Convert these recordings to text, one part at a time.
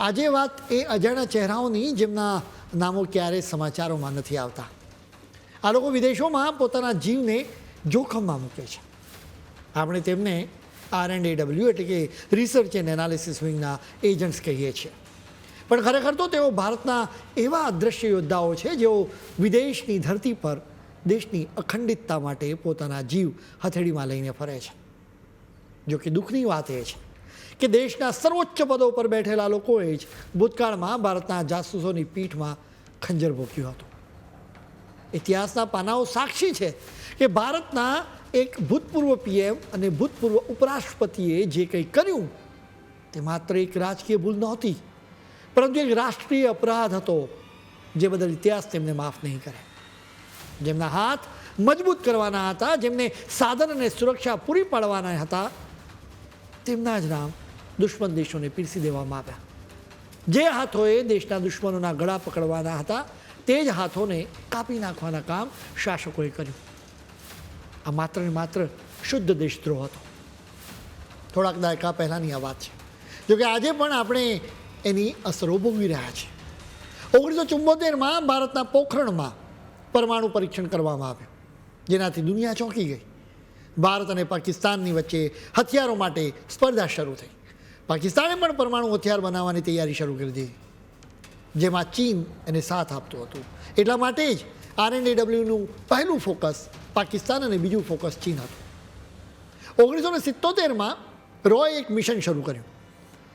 આજે વાત એ અજાણ્યા ચહેરાઓની જેમના નામો ક્યારેય સમાચારોમાં નથી આવતા. આ લોકો વિદેશોમાં પોતાના જીવને જોખમમાં મૂકે છે. આપણે તેમને આર એન્ડ એડબલ્યુ એટલે કે રિસર્ચ એન્ડ એનાલિસિસ વિંગના એજન્ટ્સ કહીએ છીએ. પણ ખરેખર તો તેઓ ભારતના એવા અદ્રશ્ય યોદ્ધાઓ છે જેઓ વિદેશની ધરતી પર દેશની અખંડિતતા માટે પોતાના જીવ હથેળીમાં લઈને ફરે છે. જો કે દુઃખની વાત એ છે કે દેશના સર્વોચ્ચ પદો પર બેઠેલા લોકોએ જ ભૂતકાળમાં ભારતના જાસૂસોની પીઠમાં ખંજર ભોગ્યું હતું. ઇતિહાસના પાનાઓ સાક્ષી છે કે ભારતના એક ભૂતપૂર્વ પીએમ અને ભૂતપૂર્વ ઉપરાષ્ટ્રપતિએ જે કંઈ કર્યું તે માત્ર એક રાજકીય ભૂલ નહોતી, પરંતુ એક રાષ્ટ્રીય અપરાધ હતો જે બદલ ઇતિહાસ તેમને માફ નહીં કરે. જેમના હાથ મજબૂત કરવાના હતા, જેમને સાધન અને સુરક્ષા પૂરી પાડવાના હતા તેમના જ નામ દુશ્મન દેશોને પીરસી દેવામાં આવ્યા. જે હાથોએ દેશના દુશ્મનોના ગળા પકડવાના હતા, તે જ હાથોને કાપી નાખવાના કામ શાસકોએ કર્યું. આ માત્ર ને માત્ર શુદ્ધ દેશદ્રોહ હતો. થોડાક દાયકા પહેલાંની આ વાત છે. જોકે આજે પણ આપણે એની અસરો ભોગવી રહ્યા છીએ. ઓગણીસો ચુંબોતેરમાં ભારતના પોખરણમાં પરમાણુ પરીક્ષણ કરવામાં આવ્યું, જેનાથી દુનિયા ચોંકી ગઈ. ભારત અને પાકિસ્તાનની વચ્ચે હથિયારો માટે સ્પર્ધા શરૂ થઈ. પાકિસ્તાને પણ પરમાણુ હથિયાર બનાવવાની તૈયારી શરૂ કરી દીધી. જેમાં ચીન એને સાથ આપતું હતું. એટલા માટે જ આર એન્ડ એડબ્લ્યુનું પહેલું ફોકસ પાકિસ્તાન અને બીજું ફોકસ ચીન હતું. ઓગણીસો ને સિત્તોતેરમાં રોય એક મિશન શરૂ કર્યું.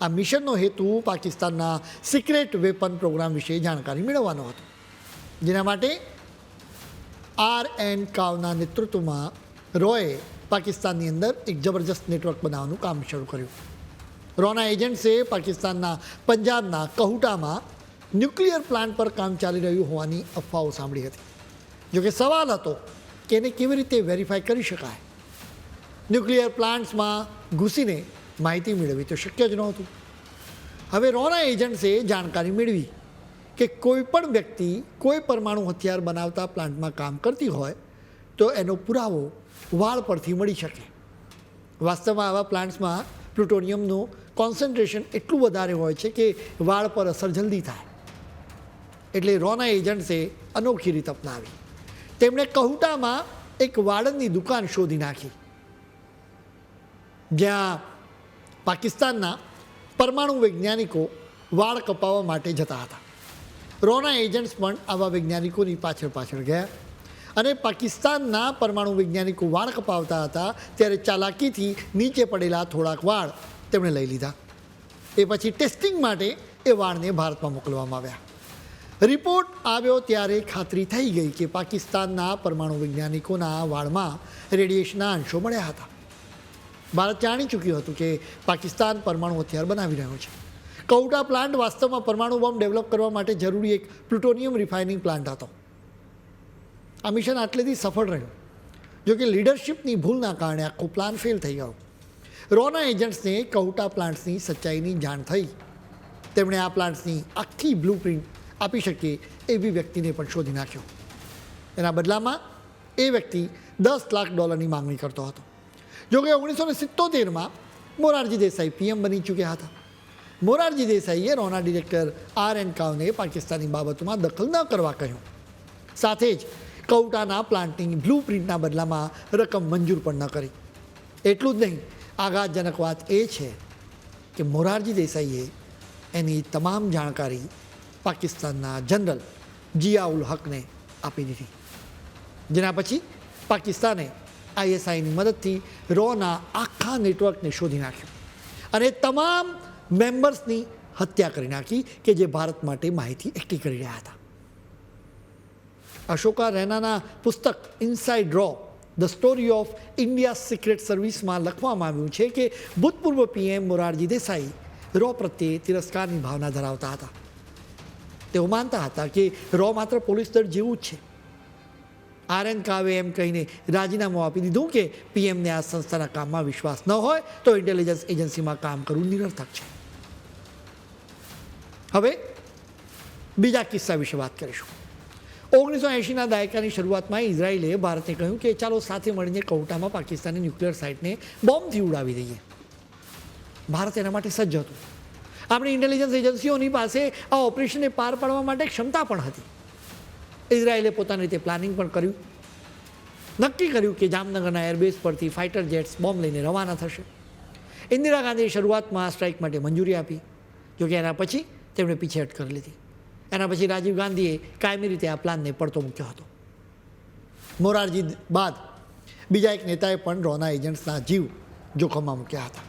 આ મિશનનો હેતુ પાકિસ્તાનના સિક્રેટ વેપન પ્રોગ્રામ વિશે જાણકારી મેળવવાનો હતો. જેના માટે આર એન કાવના નેતૃત્વમાં રોએ પાકિસ્તાનની અંદર એક જબરજસ્ત નેટવર્ક બનાવવાનું કામ શરૂ કર્યું. રોના એજન્ટ્સે પાકિસ્તાનના પંજાબના કહુટામાં ન્યુક્લિયર પ્લાન્ટ પર કામ ચાલી રહ્યું હોવાની અફવાઓ સાંભળી હતી. જોકે સવાલ હતો કે એને કેવી રીતે વેરીફાઈ કરી શકાય. ન્યુક્લિયર પ્લાન્ટ્સમાં ઘૂસીને માહિતી મેળવવી તો શક્ય જ નહોતું. હવે રોના એજન્ટ્સે જાણકારી મેળવી કે કોઈ પણ વ્યક્તિ કોઈ પરમાણુ હથિયાર બનાવતા પ્લાન્ટમાં કામ કરતી હોય તો એનો પુરાવો વાળ પરથી મળી શકે. વાસ્તવમાં આવા પ્લાન્ટ્સમાં પ્લુટોનિયમનું કોન્સન્ટ્રેશન એટલું વધારે હોય છે કે વાળ પર અસર જલ્દી થાય. એટલે રોના એજન્ટ્સે અનોખી રીત અપનાવી. તેમણે કહુટામાં એક વાળંદની દુકાન શોધી નાખી. જ્યાં પાકિસ્તાનના પરમાણુ વૈજ્ઞાનિકો વાળ કપાવવા માટે જતા હતા. રોના એજન્ટ્સ પણ આવા વૈજ્ઞાનિકોની પાછળ પાછળ ગયા. અને પાકિસ્તાનના પરમાણુ વૈજ્ઞાનિકો વાળ કપાવતા હતા ત્યારે ચાલાકીથી નીચે પડેલા થોડાક વાળ તેમણે લઈ લીધા. એ પછી ટેસ્ટિંગ માટે એ વાળને ભારતમાં મોકલવામાં આવ્યા. રિપોર્ટ આવ્યો ત્યારે ખાતરી થઈ ગઈ કે પાકિસ્તાનના પરમાણુ વૈજ્ઞાનિકોના વાળમાં રેડિયેશનના અંશો મળ્યા હતા. ભારત જાણી ચૂક્યું હતું કે પાકિસ્તાન પરમાણુ હથિયાર બનાવી રહ્યો છે. કૌટા પ્લાન્ટ વાસ્તવમાં પરમાણુ બોમ્બ ડેવલપ કરવા માટે જરૂરી એક પ્લુટોનિયમ રિફાઇનિંગ પ્લાન્ટ હતો. આ મિશન આટલેથી સફળ રહ્યું. જોકે લીડરશિપની ભૂલના કારણે આખો પ્લાન ફેલ થઈ ગયો. રોના એજન્ટ્સને કૌટા પ્લાન્ટ્સની સચ્ચાઈની જાણ થઈ. તેમણે આ પ્લાન્ટ્સની આખી બ્લુ પ્રિન્ટ આપી શકે એવી વ્યક્તિને પણ શોધી નાખ્યો. એના બદલામાં એ વ્યક્તિ દસ લાખ ડોલરની માંગણી કરતો હતો. જોકે ઓગણીસો ને સિત્તોતેરમાં મોરારજી દેસાઈ પીએમ બની ચૂક્યા હતા. મોરારજી દેસાઈએ રોના ડિરેક્ટર આર એન કાવને પાકિસ્તાની બાબતોમાં દખલ ન કરવા કહ્યું. સાથે જ કૌટાના પ્લાન્ટની બ્લુ પ્રિન્ટના બદલામાં રકમ મંજૂર પણ ન કરી. એટલું જ નહીં, આઘાતજનક વાત એ છે કે મોરારજી દેસાઈએ એની તમામ જાણકારી પાકિસ્તાનના જનરલ જિયાઉલ હકને આપી દીધી. જેના પછી પાકિસ્તાને આઈએસઆઈની મદદથી રોના આખા નેટવર્કને શોધી નાખ્યું અને તમામ મેમ્બર્સની હત્યા કરી નાખી કે જે ભારત માટે માહિતી એકઠી કરી રહ્યા હતા. અશોકા રૈનાના પુસ્તક inside row the story of India secret સર્વિસમાં લખવામાં આવ્યું છે કે ભૂતપૂર્વ પીએમ મોરારજી દેસાઈ રો પ્રત્યે તિરસ્કારની ભાવના ધરાવતા હતા. તેઓ માનતા હતા કે રો માત્ર પોલીસ દળ જેવું જ છે. આર્યન કાવે એમ કહીને રાજીનામું આપી દીધું કે પીએમને આ સંસ્થાના કામમાં વિશ્વાસ ન હોય તો ઇન્ટેલિજન્સ એજન્સીમાં કામ કરવું નિરર્થક છે. હવે બીજા કિસ્સા વિશે વાત કરીશું. ઓગણીસો એંશીના દાયકાની શરૂઆતમાં ઇઝરાયેલે ભારતને કહ્યું કે ચાલો સાથે મળીને કૌટામાં પાકિસ્તાની ન્યુક્લિયર સાઇટને બોમ્બથી ઉડાવી દઈએ. ભારત એના માટે સજ્જ હતું. આપણી ઇન્ટેલિજન્સ એજન્સીઓની પાસે આ ઓપરેશનને પાર પાડવા માટે ક્ષમતા પણ હતી. ઇઝરાયેલે પોતાની રીતે પ્લાનિંગ પણ કર્યું. નક્કી કર્યું કે જામનગરના એરબેઝ પરથી ફાઇટર જેટ્સ બોમ્બ લઈને રવાના થશે. ઇન્દિરા ગાંધીએ શરૂઆતમાં આ સ્ટ્રાઇક માટે મંજૂરી આપી. જોકે એના પછી તેમણે પીછેહટ કરી લીધી. એના પછી રાજીવ ગાંધીએ કાયમી રીતે આ પ્લાનને પડતો મૂક્યો હતો. મોરારજી બાદ બીજા એક નેતાએ પણ રોના એજન્ટ્સના જીવ જોખમમાં મૂક્યા હતા.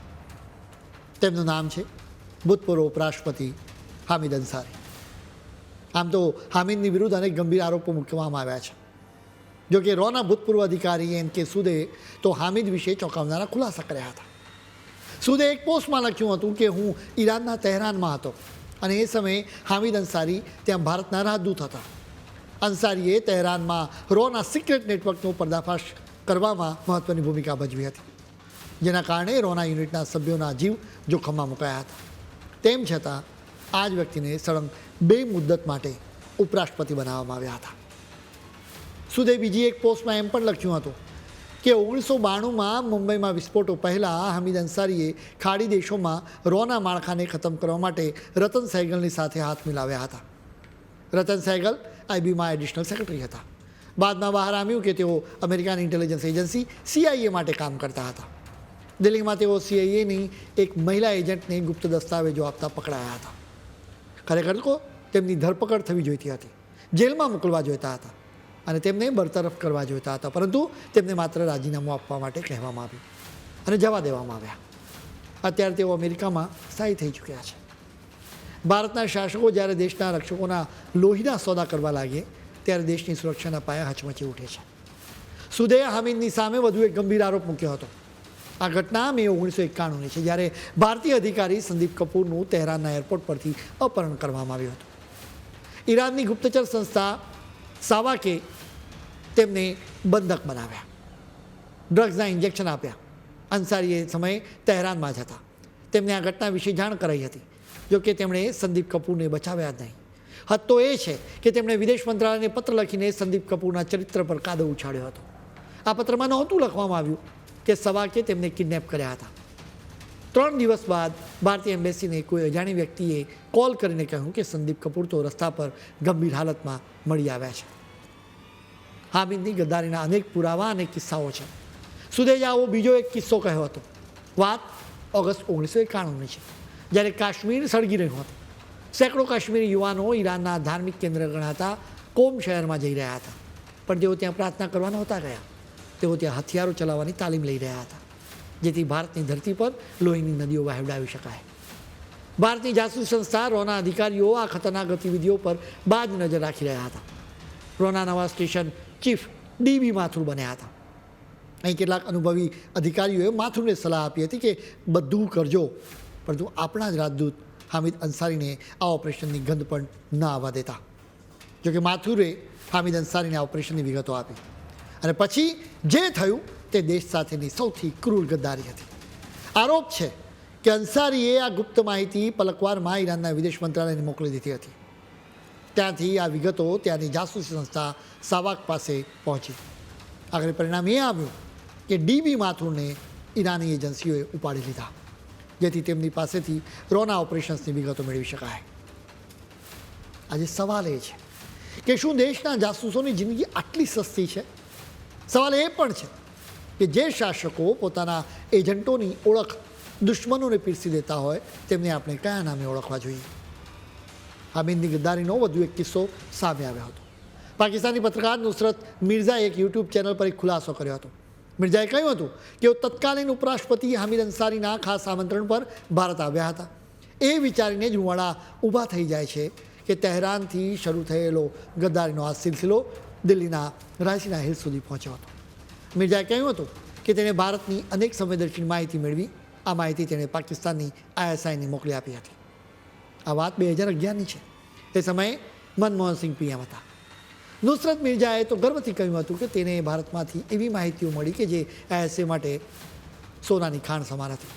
તેમનું નામ છે ભૂતપૂર્વ ઉપરાષ્ટ્રપતિ હામિદ અંસારી. આમ તો હામિદની વિરુદ્ધ અનેક ગંભીર આરોપો મૂકવામાં આવ્યા છે. જોકે રોના ભૂતપૂર્વ અધિકારી એન કે સુદે તો હામિદ વિશે ચોંકાવનારા ખુલાસા કર્યા હતા. સુદે એક પોસ્ટમાં લખ્યું હતું કે હું ઈરાનના તહેરાનમાં હતો. અને એ સમયે હામિદ અંસારી ત્યાં ભારતના રાજદૂત હતા. અંસારીએ તહેરાનમાં રોના સિક્રેટ નેટવર્કનો પર્દાફાશ કરવામાં મહત્ત્વની ભૂમિકા ભજવી હતી, જેના કારણે રોના યુનિટના સભ્યોના જીવ જોખમમાં મુકાયા હતા. તેમ છતાં, આ જ વ્યક્તિને સળંગ બે મુદ્દત માટે ઉપરાષ્ટ્રપતિ બનાવવામાં આવ્યા હતા. સુદે બીજી એક પોસ્ટમાં એમ પણ લખ્યું હતું કે ઓગણીસો બાણુંમાં મુંબઈમાં વિસ્ફોટો પહેલાં હમીદ અંસારીએ ખાડી દેશોમાં રોના માળખાને ખતમ કરવા માટે રતન સહેગલની સાથે હાથ મિલાવ્યા હતા. રતન સહેગલ આઈબીમાં એડિશનલ સેક્રેટરી હતા. બાદમાં બહાર આવ્યું કે તેઓ અમેરિકન ઇન્ટેલિજન્સ એજન્સી સીઆઈએ માટે કામ કરતા હતા. દિલ્હીમાં તેઓ સીઆઈએની એક મહિલા એજન્ટને ગુપ્ત દસ્તાવેજો આપતા પકડાયા હતા. ખરેખર તો તેમની ધરપકડ થવી જોઈતી હતી. જેલમાં મોકલવા જોઈતા હતા. અને તેમને બરતરફ કરવા જોઈતા હતા. પરંતુ તેમને માત્ર રાજીનામું આપવા માટે કહેવામાં આવ્યું અને જવા દેવામાં આવ્યા. અત્યારે તેઓ અમેરિકામાં સ્થાયી થઈ ચૂક્યા છે. ભારતના શાસકો જ્યારે દેશના રક્ષકોના લોહીના સોદા કરવા લાગે, ત્યારે દેશની સુરક્ષાના પાયા હચમચી ઉઠે છે. સુદે હામિદની સામે વધુ એક ગંભીર આરોપ મૂક્યો હતો. આ ઘટના મે ઓગણીસો એકાણુંની છે, જ્યારે ભારતીય અધિકારી સંદીપ કપૂરનું તહેરાનના એરપોર્ટ પરથી અપહરણ કરવામાં આવ્યું હતું. ઈરાનની ગુપ્તચર સંસ્થા સાવાકે તેમને બંધક બનાવ્યા. ડ્રગ્સના ઇન્જેક્શન આપ્યા. અંસારી એ સમયે તહેરાનમાં જ હતા. તેમને આ ઘટના વિશે જાણ કરાઈ હતી. જોકે તેમણે સંદીપ કપૂરને બચાવ્યા નહીં. હદ તો એ છે કે તેમણે વિદેશ મંત્રાલયને પત્ર લખીને સંદીપ કપૂરના ચરિત્ર પર કાદવ ઉછાળ્યો હતો. આ પત્રમાં નહોતું લખવામાં આવ્યું કે સવાકે તેમને કિડનેપ કર્યા હતા. ત્રણ દિવસ બાદ ભારતીય એમ્બેસીને કોઈ અજાણી વ્યક્તિએ કોલ કરીને કહ્યું કે સંદીપ કપૂર તો રસ્તા પર ગંભીર હાલતમાં મળી આવ્યા છે. હામિદની ગદ્દારીના અનેક પુરાવા અને કિસ્સાઓ છે. સુદેજાઓ બીજો એક કિસ્સો કહ્યો હતો. વાત ઓગસ્ટ ઓગણીસો એકાણુંની છે. જ્યારે કાશ્મીર સળગી રહ્યું હતું. સેંકડો કાશ્મીરી યુવાનો ઈરાનના ધાર્મિક કેન્દ્ર ગણાતા કોમ શહેરમાં જઈ રહ્યા હતા. પણ તેઓ ત્યાં પ્રાર્થના કરવા નહોતા ગયા. તેઓ ત્યાં હથિયારો ચલાવવાની તાલીમ લઈ રહ્યા હતા. જેથી ભારતની ધરતી પર લોહીની નદીઓ વહેવડાવી શકાય. ભારતની જાસૂસ સંસ્થા રોના અધિકારીઓ આ ખતરનાક ગતિવિધિઓ પર બાજ નજર રાખી રહ્યા હતા. રોના નવા સ્ટેશન ચીફ ડીબી માથુર બન્યા હતા. અહીં કેટલાક અનુભવી અધિકારીઓએ માથુરને સલાહ આપી હતી કે બધું કરજો, પરંતુ આપણા જ રાજદૂત હામિદ અંસારીને આ ઓપરેશનની ગંધ પણ ન આવવા દેતા. જોકે માથુરે હામિદ અંસારીને આ ઓપરેશનની વિગતો આપી. અને પછી જે થયું તે દેશ સાથેની સૌથી ક્રૂર ગદ્દારી હતી. આરોપ છે કે અંસારીએ આ ગુપ્ત માહિતી પલકવારમાં ઈરાનના વિદેશ મંત્રાલયને મોકલી દીધી હતી. ત્યાંથી આ વિગતો ત્યાંની જાસૂસી સંસ્થા સાવાક પાસે પહોંચી. આખરે પરિણામ એ આવ્યું કે ડીબી માથુરને ઈરાની એજન્સીઓએ ઉપાડી લીધા, જેથી તેમની પાસેથી રોના ઓપરેશન્સની વિગતો મેળવી શકાય. આજે સવાલ એ છે કે શું દેશના જાસૂસોની જિંદગી આટલી સસ્તી છે? સવાલ એ પણ છે કે જે શાસકો પોતાના એજન્ટોની ઓળખ દુશ્મનોને પીરસી દેતા હોય તેમને આપણે કયા નામે ઓળખવા જોઈએ? હામિદની ગદ્દારીનો વધુ એક કિસ્સો સામે આવ્યો હતો. પાકિસ્તાની પત્રકાર નુસરત મિર્ઝાએ એક યુટ્યુબ ચેનલ પર એક ખુલાસો કર્યો હતો. મિર્ઝાએ કહ્યું હતું કે તત્કાલીન ઉપરાષ્ટ્રપતિ હામિદ અંસારીના ખાસ આમંત્રણ પર ભારત આવ્યા હતા. એ વિચારીને જ રૂવાડા ઊભા થઈ જાય છે કે તહેરાનથી શરૂ થયેલો ગદ્દારીનો આ સિલસિલો દિલ્હીના રાયસીના હિલ સુધી પહોંચ્યો હતો. મિર્ઝાએ કહ્યું હતું કે તેણે ભારતની અનેક સંવેદનશીલ માહિતી મેળવી. આ માહિતી તેણે પાકિસ્તાનની આઈએસઆઈને મોકલી આપી હતી. આ વાત બે હજાર અગિયારની છે. એ સમયે મનમોહનસિંહ પીએમ હતા. નુસરત મિર્ઝાએ તો ગર્વથી કહ્યું હતું કે તેને ભારતમાંથી એવી માહિતીઓ મળી કે જે આઈએસએ માટે સોનાની ખાણ સમાન હતી.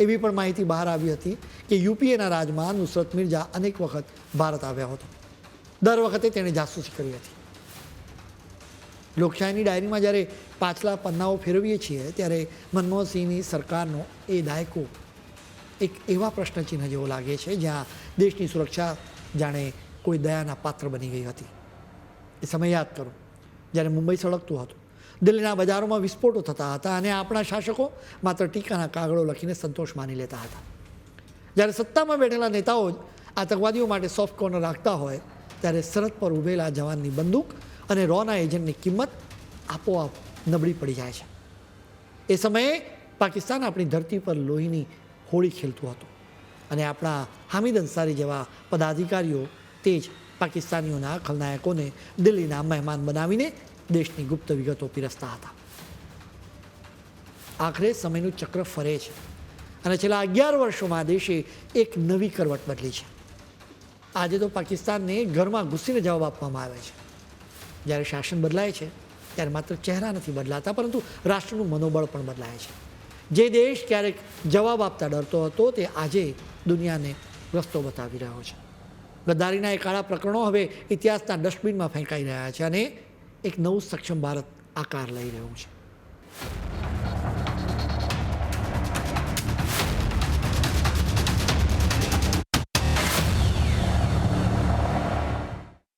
એવી પણ માહિતી બહાર આવી હતી કે યુપીએના રાજમાં નુસરત મિર્ઝા અનેક વખત ભારત આવ્યા હતો. દર વખતે તેણે જાસૂસી કરી હતી. લોકશાહીની ડાયરીમાં જ્યારે પાછલા પન્નાઓ ફેરવીએ છીએ, ત્યારે મનમોહનસિંહની સરકારનો એ દાયકો એક એવા પ્રશ્નચિહ્ન જેવો લાગે છે જ્યાં દેશની સુરક્ષા જાણે કોઈ દયાના પાત્ર બની ગઈ હતી. એ સમય યાદ કરો. જ્યારે મુંબઈ સળગતું હતું, દિલ્હીના બજારોમાં વિસ્ફોટો થતા હતા અને આપણા શાસકો માત્ર ટીકાના કાગળો લખીને સંતોષ માની લેતા હતા. જ્યારે સત્તામાં બેઠેલા નેતાઓ જ આતંકવાદીઓ માટે સોફ્ટ કોર્નર રાખતા હોય, ત્યારે સરહદ પર ઊભેલા જવાનની બંદૂક અને રોના એજન્ટની કિંમત આપોઆપ નબળી પડી જાય છે. એ સમયે પાકિસ્તાન આપણી ધરતી પર લોહીની હોળી ખેલતું હતું. અને આપણા હામિદ અંસારી જેવા પદાધિકારીઓ તે જ પાકિસ્તાનીઓના ખલનાયકોને દિલ્હીના મહેમાન બનાવીને દેશની ગુપ્ત વિગતો પીરસતા હતા. આખરે સમયનું ચક્ર ફરે છે અને છેલ્લા અગિયાર વર્ષોમાં દેશે એક નવી કરવટ બદલી છે. આજે તો પાકિસ્તાનને ઘરમાં ઘૂસીને જવાબ આપવામાં આવે છે. જ્યારે શાસન બદલાય છે, ત્યારે માત્ર ચહેરા નથી બદલાતા, પરંતુ રાષ્ટ્રનું મનોબળ પણ બદલાય છે. જે દેશ ક્યારેક જવાબ આપતા ડરતો હતો તે આજે દુનિયાને રસ્તો બતાવી રહ્યો છે. ગદ્દારીના એ કાળા પ્રકરણો હવે ઇતિહાસના ડસ્ટબિનમાં ફેંકાઈ રહ્યા છે અને એક નવું સક્ષમ ભારત આકાર લઈ રહ્યું છે.